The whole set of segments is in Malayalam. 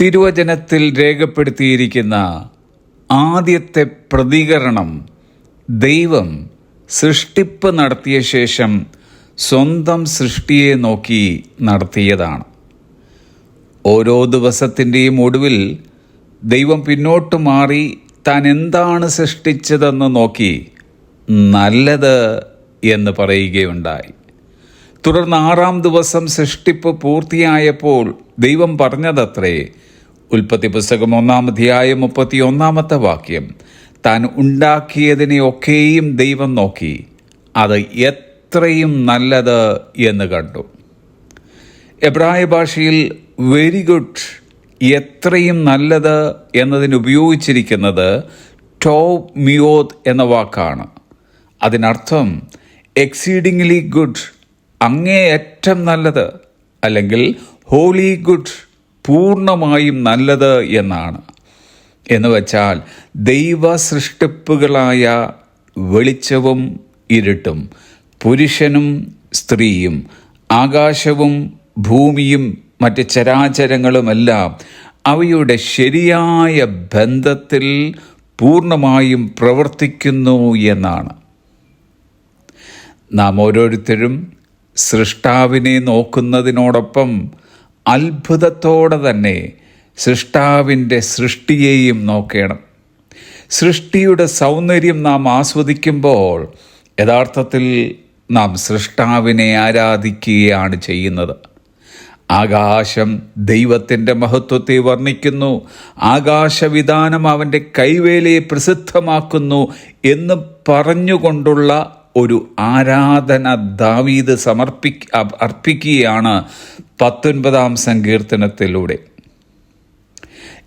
തിരുവചനത്തിൽ രേഖപ്പെടുത്തിയിരിക്കുന്ന ആദ്യത്തെ പ്രതികരണം ദൈവം സൃഷ്ടിപ്പ് നടത്തിയ ശേഷം സ്വന്തം സൃഷ്ടിയെ നോക്കി നടത്തിയതാണ്. ഓരോ ദിവസത്തിന്റെയും ഒടുവിൽ ദൈവം പിന്നോട്ട് മാറി താൻ എന്താണ് സൃഷ്ടിച്ചതെന്ന് നോക്കി നല്ലത് എന്ന് പറയുകയുണ്ടായി. തുടർന്ന് ആറാം ദിവസം സൃഷ്ടിപ്പ് പൂർത്തിയായപ്പോൾ ദൈവം പറഞ്ഞതത്രേ. ഉൽപ്പത്തി പുസ്തകം ഒന്നാം മുപ്പത്തി ഒന്നാമത്തെ വാക്യം. താൻ ഉണ്ടാക്കിയതിനെ ഒക്കെയും ദൈവം നോക്കി. അത് എത്രയും നല്ലത് എന്ന് കണ്ടു. എബ്രായ ഭാഷയിൽ വെരി ഗുഡ് എത്രയും നല്ലത് എന്നതിന് ഉപയോഗിച്ചിരിക്കുന്നത് ടോ മിയോത് എന്ന വാക്കാണ്. അതിനർത്ഥം എക്സീഡിംഗ്ലി ഗുഡ് അങ്ങേയറ്റം നല്ലത് അല്ലെങ്കിൽ ഹോളി ഗുഡ് പൂർണമായും നല്ലത് എന്നാണ്. എന്ന് വച്ചാൽ ദൈവ സൃഷ്ടിപ്പുകളായ വെളിച്ചവും ഇരുട്ടും പുരുഷനും സ്ത്രീയും ആകാശവും ഭൂമിയും മറ്റ് ചരാചരങ്ങളുമെല്ലാം അവയുടെ ശരിയായ ബന്ധത്തിൽ പൂർണമായും പ്രവർത്തിക്കുന്നു എന്നാണ്. നാം ഓരോരുത്തരും സൃഷ്ടാവിനെ നോക്കുന്നതിനോടൊപ്പം അത്ഭുതത്തോടെ തന്നെ സൃഷ്ടാവിന്റെ സൃഷ്ടിയെയും നോക്കണം. സൃഷ്ടിയുടെ സൗന്ദര്യം നാം ആസ്വദിക്കുമ്പോൾ യഥാർത്ഥത്തിൽ നാം സൃഷ്ടാവിനെ ആരാധിക്കുകയാണ് ചെയ്യുന്നത്. ആകാശം ദൈവത്തിന്റെ മഹത്വത്തെ വർണിക്കുന്നു. ആകാശവിധാനം അവന്റെ കൈവേലയെ പ്രസിദ്ധമാക്കുന്നു എന്ന് പറഞ്ഞുകൊണ്ടുള്ള ഒരു ആരാധന ദാവീദ് സമർപ്പി അർപ്പിക്കുകയാണ് പത്തൊൻപതാം സങ്കീർത്തനത്തിലൂടെ.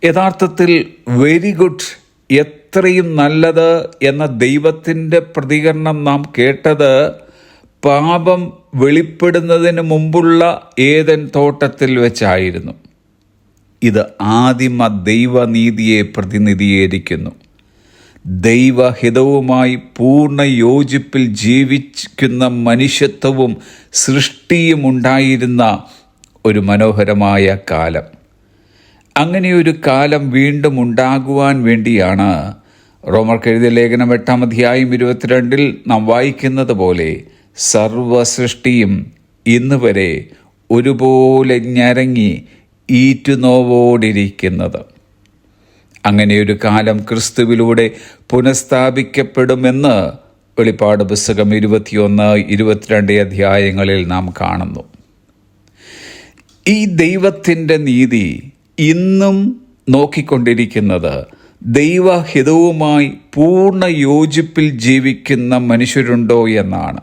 യഥാർത്ഥത്തിൽ വെരി ഗുഡ് എത്രയും നല്ലത് എന്ന ദൈവത്തിന്റെ പ്രതികരണം നാം കേട്ടത് പാപം വെളിപ്പെടുന്നതിന് മുമ്പുള്ള ഏതൻ തോട്ടത്തിൽ വെച്ചായിരുന്നു. ഇത് ആദിമ ദൈവനീതിയെ പ്രതിനിധീകരിക്കുന്നു. ദൈവഹിതവുമായി പൂർണ യോജിപ്പിൽ ജീവിക്കുന്ന മനുഷ്യത്വവും സൃഷ്ടിയും ഉണ്ടായിരുന്ന ഒരു മനോഹരമായ കാലം. അങ്ങനെയൊരു കാലം വീണ്ടും ഉണ്ടാകുവാൻ വേണ്ടിയാണ് റോമർ കെഴുതിയ ലേഖനം എട്ടാം അധ്യായം ഇരുപത്തിരണ്ടിൽ നാം വായിക്കുന്നത് പോലെ സർവസൃഷ്ടിയും ഇന്ന് വരെ ഒരുപോലെ ഞരങ്ങി ഈറ്റുനോവോടിരിക്കുന്നത്. അങ്ങനെയൊരു കാലം ക്രിസ്തുവിലൂടെ പുനഃസ്ഥാപിക്കപ്പെടുമെന്ന് വെളിപ്പാട് പുസ്തകം ഇരുപത്തിയൊന്ന് ഇരുപത്തിരണ്ട് അധ്യായങ്ങളിൽ നാം കാണുന്നു. ഈ ദൈവത്തിന്റെ നീതി ഇന്നും നോക്കിക്കൊണ്ടിരിക്കുന്നത് ദൈവഹിതവുമായി പൂർണ യോജിപ്പിൽ ജീവിക്കുന്ന മനുഷ്യരുണ്ടോ എന്നാണ്.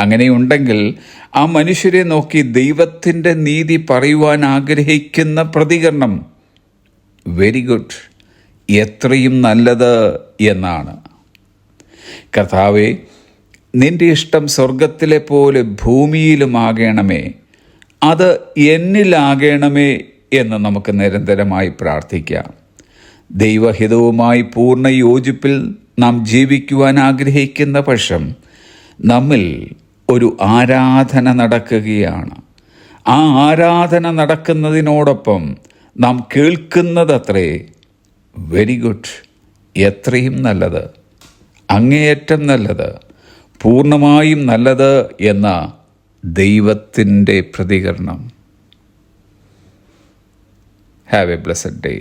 അങ്ങനെയുണ്ടെങ്കിൽ ആ മനുഷ്യരെ നോക്കി ദൈവത്തിന്റെ നീതി പറയുവാൻ ആഗ്രഹിക്കുന്ന പ്രതികരണം വെരി ഗുഡ്. എത്രയും നല്ലത് എന്നാണ്. കർത്താവെ നിന്റെ ഇഷ്ടം സ്വർഗത്തിലെ പോലെ ഭൂമിയിലുമാകണമേ. അത് എന്നിലാകണമേ എന്ന് നമുക്ക് നിരന്തരമായി പ്രാർത്ഥിക്കാം. ദൈവഹിതവുമായി പൂർണ യോജിപ്പിൽ നാം ജീവിക്കുവാൻ ആഗ്രഹിക്കുന്ന പക്ഷം നമ്മിൽ ഒരു ആരാധന നടക്കുകയാണ്. ആ ആരാധന നടക്കുന്നതിനോടൊപ്പം നാം കേൾക്കുന്നതത്രേ വെരി ഗുഡ് എത്രയും നല്ലത് അങ്ങേയറ്റം നല്ലത് പൂർണമായും നല്ലത് എന്ന ദൈവത്തിന്റെ പ്രതികരണം. Have A blessed day